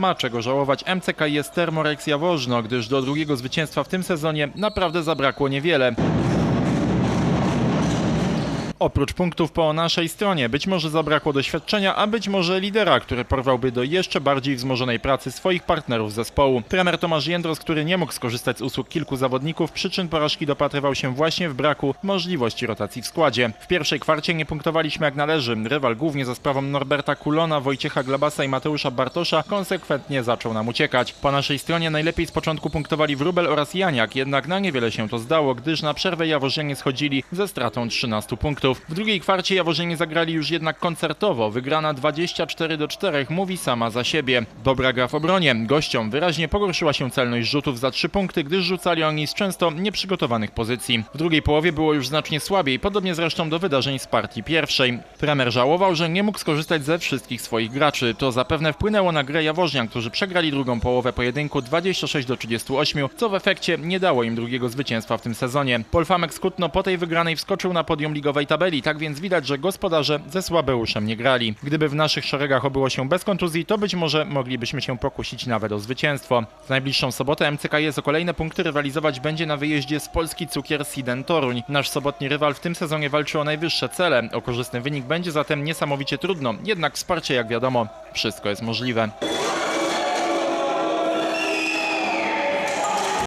ma czego żałować MCK jest Termorex Jaworzno, gdyż do drugiego zwycięstwa w tym sezonie naprawdę zabrakło niewiele. Oprócz punktów po naszej stronie, być może zabrakło doświadczenia, a być może lidera, który porwałby do jeszcze bardziej wzmożonej pracy swoich partnerów zespołu. Trener Tomasz Jędros, który nie mógł skorzystać z usług kilku zawodników, przyczyn porażki dopatrywał się właśnie w braku możliwości rotacji w składzie. W pierwszej kwarcie nie punktowaliśmy jak należy. Rywal głównie za sprawą Norberta Kulona, Wojciecha Glabasa i Mateusza Bartosza konsekwentnie zaczął nam uciekać. Po naszej stronie najlepiej z początku punktowali Wróbel oraz Janiak, jednak na niewiele się to zdało, gdyż na przerwę Jaworzynie schodzili ze stratą 13 punktów. W drugiej kwarcie Jaworzynie zagrali już jednak koncertowo. Wygrana 24 do 4 mówi sama za siebie. Dobra gra w obronie. Gościom wyraźnie pogorszyła się celność rzutów za 3 punkty, gdyż rzucali oni z często nieprzygotowanych pozycji. W drugiej połowie było już znacznie słabiej, podobnie zresztą do wydarzeń z partii pierwszej. Trener żałował, że nie mógł skorzystać ze wszystkich swoich graczy. To zapewne wpłynęło na grę Jaworznian, którzy przegrali drugą połowę pojedynku 26 do 38, co w efekcie nie dało im drugiego zwycięstwa w tym sezonie. Polfamek Skutno po tej wygranej wskoczył na podium ligowej tabeli, tak więc widać, że gospodarze ze Słabeuszem nie grali. Gdyby w naszych szeregach obyło się bez kontuzji, to być może moglibyśmy się pokusić nawet o zwycięstwo. W najbliższą sobotę MCKS o kolejne punkty rywalizować będzie na wyjeździe z Polski Cukier Siden Toruń. Nasz sobotni rywal w tym sezonie walczy o najwyższe cele. O korzystny wynik będzie zatem niesamowicie trudno, jednak wsparcie jak wiadomo, wszystko jest możliwe.